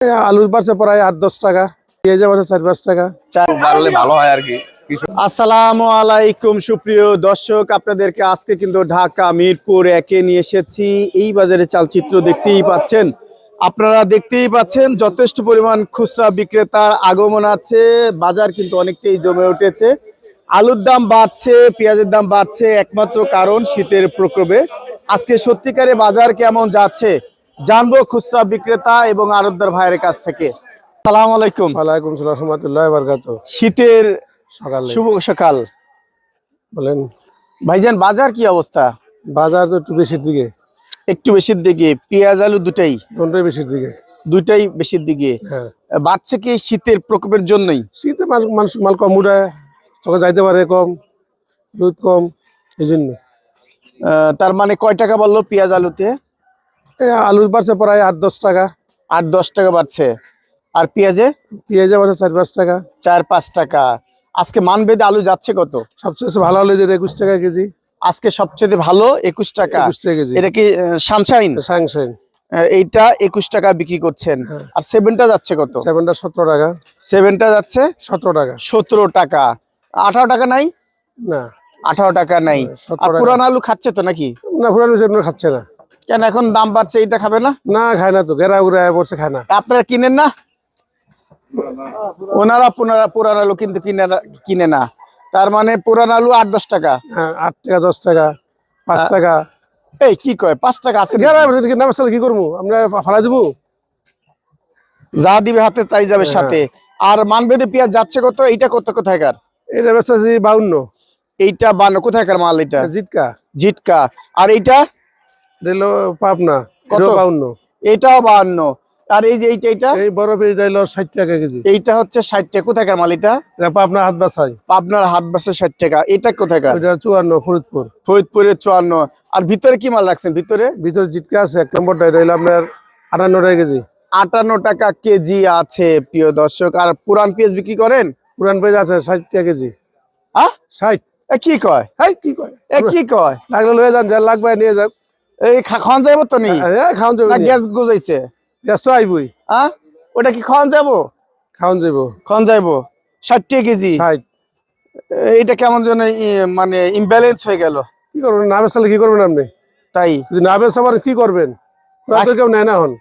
এই আলু বাড়ছে প্রায় আট দশ টাকা পেঁয়াজে বাড়ছে চার পাঁচ টাকা। বাড়লে ভালো হয় আর কি। আসসালামু আলাইকুম সুপ্রিয় দর্শক আপনাদেরকে আজকে কিন্তু ঢাকা মিরপুর একে নিয়ে এসেছি। এই বাজারে চালচিত্র দেখতেই পাচ্ছেন। আপনারা দেখতেই পাচ্ছেন যথেষ্ট পরিমাণ খুচরা বিক্রেতার আগমন আছে। বাজার কিন্তু অনেকটাই জমে উঠেছে। আলুর দাম বাড়ছে পেঁয়াজের দাম বাড়ছে একমাত্র কারণ শীতের প্রকোপে। আজকে সত্যিকারে বাজার কেমন যাচ্ছে? জানব খুচরা বিক্রেতা এবং আরবদার ভাইয়ের কাছ থেকে। সালাম আলাইকুম। ওয়ালাইকুম সালাম রহমতুল্লাহ বারকাত শীতের সকাল শুভ সকাল। বলেন। ভাইজান বাজার কি অবস্থা? বাজার তো একটু বেশির দিকে। একটু বেশির দিকে পেঁয়াজ আলু দুটাই। দুটোই বেশির দিকে। দুটাই বেশির দিকে। হ্যাঁ। বাড়ছে কি শীতের প্রকোপের জন্যই? শীতে মানুষ মাল কম উঠায় তখন যাইতে পারে কম রোদ কম এই জন্য। আহ, তার মানে কয় টাকা বলল পেঁয়াজ আলুতে? এই আলু বাড়ছে প্রায় আট দশ টাকা। আট দশ টাকা বাড়ছে। আর পেঁয়াজে? পেঁয়াজে বাড়ছে চার পাঁচ টাকা। চার পাঁচ টাকা। আজকে মানবেদে আলু যাচ্ছে কত? সবচেয়ে ভালো হলে যে একুশ টাকা কেজি। আজকে সবচেয়ে ভালো একুশ টাকা। একুশ টাকা কেজি। এটা কি সানশাইন? স্যাংশন এইটা একুশ টাকা বিক্রি করছেন। হ্যাঁ। আর সেভেনটা যাচ্ছে কত? সেভেনটা সতেরো টাকা। সেভেনটা যাচ্ছে? সতেরো টাকা। সতেরো টাকা। আঠারো টাকা নাই? না। আঠারো টাকা নাই। পুরান আলু খাচ্ছে তো নাকি? না পুরানো সেগুলো খাচ্ছে না। কেন এখন দাম বাড়ছে এটা খাবে না? না খায় না তো গেরা উড়ে পড়ছে খায় না। আপনারা কিনেন না? ওনারা পুনরা পুরান আলু কিন্তু কিনে কিনে না। তার মানে পুরান আলু আট দশ টাকা। হ্যাঁ আট টাকা দশ টাকা পাঁচ টাকা। এই কি কয় পাঁচ টাকা আছে কি করব? আমরা ফালা দিব? যা দিবে হাতে তাই যাবে সাথে। আর মানবেদে পেঁয়াজ যাচ্ছে কত? এইটা কত কোথায়কার এটা বেচা বাউন্ন। এইটা বান্ন কোথায়কার মাল এটা? জিটকা। জিটকা। আর এইটা? রেলো পাবনা কত? বাউন্ন। এইটাও বান্ন আর এই যে এইটা এইটা? এই বড় পেজ হলো ষাট টাকা কেজি। এইটা হচ্ছে ষাট টাকা। কোথায়কার মাল এটা? এটা পাবনা হাত বাছাই আপনার হাত বাসে ষাট টাকা। এটা কোথায়কার ওইটা চুয়ান্ন ফরিদপুর। ফরিদপুরে চুয়ান্ন। আর ভিতরে কি মাল রাখছেন? ভিতরে? ভিতরে জিটকা আছে এক নম্বরটা এটা হলো আপনার আটান্ন টাকা কেজি। আটান্ন টাকা কেজি আছে প্রিয় দর্শক। আর পুরান পেঁয়াজ বিক্রি করেন? পুরান পেজ আছে ষাট টাকা কেজি। আহ? ষাট। এ কি কয়? কি কয়? এ কি কয়? লাগলে লয়ে যান যা লাগবে নিয়ে যান। এই খা- খাওয়ান যাব তো নি? খাওয়ান যাবে না গ্যাস গুজাইছে। গ্যাস তো আইবই। আহ ওটা কি খাওয়ান যাব খাওয়ান যাব খাওয়ান যাইবো। ষাট টাকা কেজি। ষাট। এইটা কেমন যেন মানে ইমব্যালেন্স হয়ে গেল। কি করবেন? না বেচালে কি করবেন আপনি? তাই। যদি না পারেন কি করবেন? রাতে কেউ নেয় না হন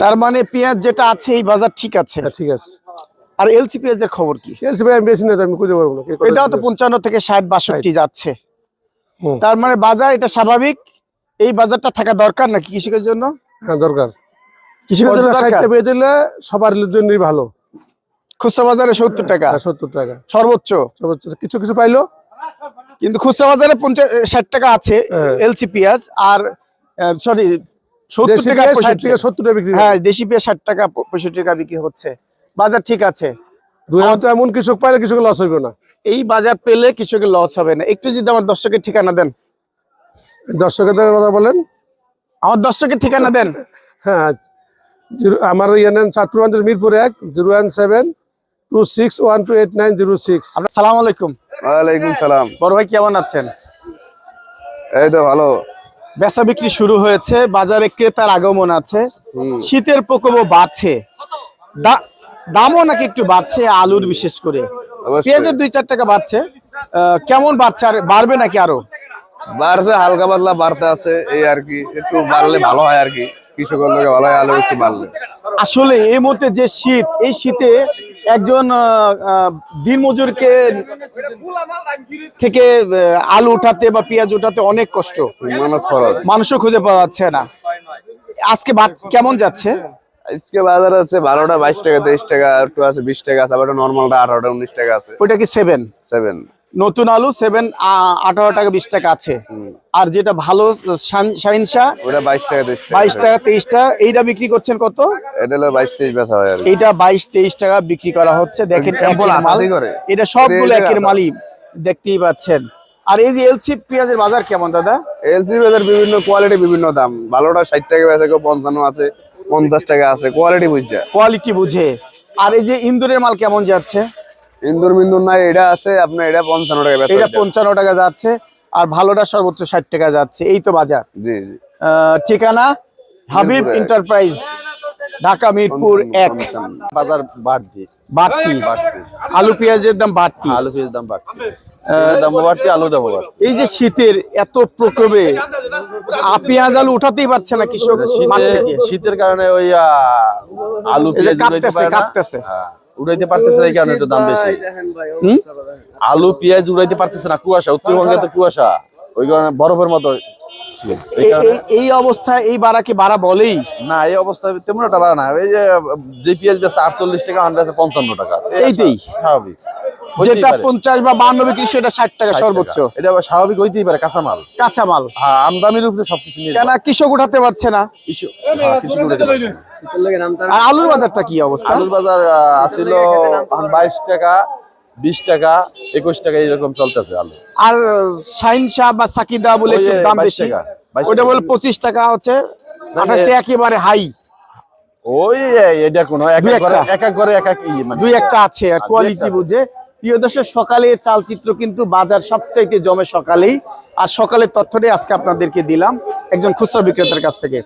তার মানে পেঁয়াজ যেটা আছে এই বাজার ঠিক আছে। হ্যাঁ, ঠিক আছে। আর এলসি পেঁয়াজের খবর কি? এলসি আমি বেশি না আমি খুঁজে পারব না। কি এটাও তো পঞ্চান্ন থেকে ষাট বাষট্টি যাচ্ছে। তার মানে বাজার এটা স্বাভাবিক? এই বাজারটা থাকা দরকার নাকি কৃষকের জন্য? হ্যাঁ দরকার। কৃষকের জন্য পঞ্চাশ পেয়ে দিলে সবার জন্যই ভালো। খুচরা বাজারে সত্তর টাকা। হ্যাঁ, সত্তর টাকা। সর্বোচ্চ? সর্বোচ্চ। কিছু কিছু পাইলো? কিন্তু খুচরা বাজারে পঞ্চাশ ষাট টাকা আছে হ্যাঁ। এলসি পেঁয়াজ আর সরি সত্তর টাকা পঁয়ষট্টি থেকে সত্তর টাকা বিক্রি হ্যাঁ। দেশি পেঁয়াজ ষাট টাকা পঁয়ষট্টি টাকা বিক্রি হচ্ছে। বাজার ঠিক আছে। এমন কৃষক পাইলে কৃষক লস হইবে না। এই বাজার পেলে কৃষকের লস হবে না। একটু যদি আমার দর্শকের ঠিকানা দেন। দর্শকের কথা বলেন। আমার দর্শকের ঠিকানা দেন। হ্যাঁ আমার ইয়ে নেন চাঁদপুর অঞ্চল মিরপুর এক zero one seven two six one two eight nine zero six. আপনার সালাম আলাইকুম। ওয়ালাইকুম সালাম। বড় ভাই কেমন আছেন? এই তো ভালো। বেচা বিক্রি শুরু হয়েছে বাজারে ক্রেতার আগমন আছে। শীতের প্রকোপও বাড়ছে। দা- দামও নাকি একটু বাড়ছে আলুর বিশেষ করে। পেঁয়াজের দুই চার টাকা বাড়ছে। কেমন বাড়ছে আর বাড়বে নাকি আরও? বাড়ছে হালকা পাতলা বাড়তে আছে এই আর কি। একটু বাড়লে ভালো হয় আর কি। কৃষকের লোকে ভালো হয় আলু একটু বাড়লে। আসলে এই মুহূর্তে যে শীত এই শীতে একজন দিনমজুরকে থেকে আলু উঠাতে বা পেঁয়াজ উঠাতে অনেক কষ্ট। মানুষও খুঁজে পাওয়া যাচ্ছে না। আজকে কেমন যাচ্ছে? আজকে বাজার আছে বারোটা বাইশ টাকা তেইশ টাকা একটু আছে বিশ টাকা আছে আবার নর্মালটা আঠারোটা উনিশ টাকা আছে। ওইটা কি সেভেন সেভেন নতুন আলু সেভেন আঠারো টাকা বিশ টাকা আছে। আর যেটা ভালো শাহিনশা ওটা বাইশ টাকা বাইশ টাকা তেইশ টাকা। এইটা বিক্রি করছেন কত? এটা হলো বাইশ তেইশ বেচা হয় এইটা বাইশ তেইশ টাকা বিক্রি করা হচ্ছে। দেখেন। এটা সবগুলো একের। মালই। দেখতেই পাচ্ছেন। আর এই যে এলসি পেঁয়াজের বাজার কেমন দাদা? এলসি বাজার বিভিন্ন কোয়ালিটি বিভিন্ন দাম। ভালোটা ষাট টাকা বেচে কেউ পঞ্চান্ন আছে। পঞ্চাশ টাকা আছে কোয়ালিটি বুঝছে। কোয়ালিটি বুঝে। আর এই যে ইন্দুরের মাল কেমন যাচ্ছে? ইন্দুর মিন্দুর নাই এটা আছে আপনার এটা পঞ্চান্ন টাকা বেচা এটা। পঞ্চান্ন টাকা যাচ্ছে আর ভালোটা সর্বোচ্চ ষাট টাকা যাচ্ছে এই তো বাজার। জি জি। ঠিকানা হাবিব এন্টারপ্রাইজ ঢাকা মিরপুর এক। বাজার বাড়তি। বাড়তি। আলু পেঁয়াজের দাম বাড়তি। আলু পেঁয়াজের দাম বাড়তি। পেঁয়াজের দাম বাড়তি আলুর দাম বাড়তি। এই যে শীতের এত প্রকোপে পেঁয়াজ আলু উঠাতেই পারছে না কৃষক শীতে শীতের কারণে ওই আলু কাঁপতেছে, কাঁপতেছে। হ্যাঁ, উড়াইতে পারতেছে না এই কারণে একটু দাম বেশি। হুম? আলু পেঁয়াজ উড়াইতে পারতেছে না কুয়াশা উত্তরবঙ্গে তো কুয়াশা। ওই কারণে বরফের মতো এই অবস্থায় এই বাড়াকে বাড়া বলেই? না এই অবস্থা তেমন একটা বাড়া না। এই যে আটচল্লিশ টাকা হান্ড্রেড আছে পঞ্চান্ন টাকা। এইটাই। স্বাভাবিক। যেটা পঞ্চাশ বা বান্ন বিক্রি সেটা ষাট টাকা সর্বোচ্চ। এটা স্বাভাবিক হইতেই পারে কাঁচামাল। কাঁচামাল। হ্যাঁ আমদানির উপরে সবকিছু নিয়ে কেন? কৃষক উঠাতে পারছে না। হ্যাঁ। আর আলুর বাজারটা কি অবস্থা? আলুর বাজার আছিল বাইশ টাকা। বিশ টাকা একুশ টাকা এইরকম চলতেছে আলু। আর শাহিন শাহ বা সাকিদা বলে একটু দাম বেশি। টাকা, 22 ওইটা টাকা। বলে পঁচিশ টাকা হচ্ছে আঠাশ টাকা একেবারে হাই। ওই এটা কোনো এক এক ঘরে। এক এক মানে দুই একটা আছে আর কোয়ালিটি বুঝে। প্রিয় দর্শক সকালে চালচিত্র কিন্তু বাজার সবচাইতে জমে সকালেই। আর সকালের তথ্যটাই আজকে আপনাদেরকে দিলাম একজন খুচরা বিক্রেতার কাছ থেকে।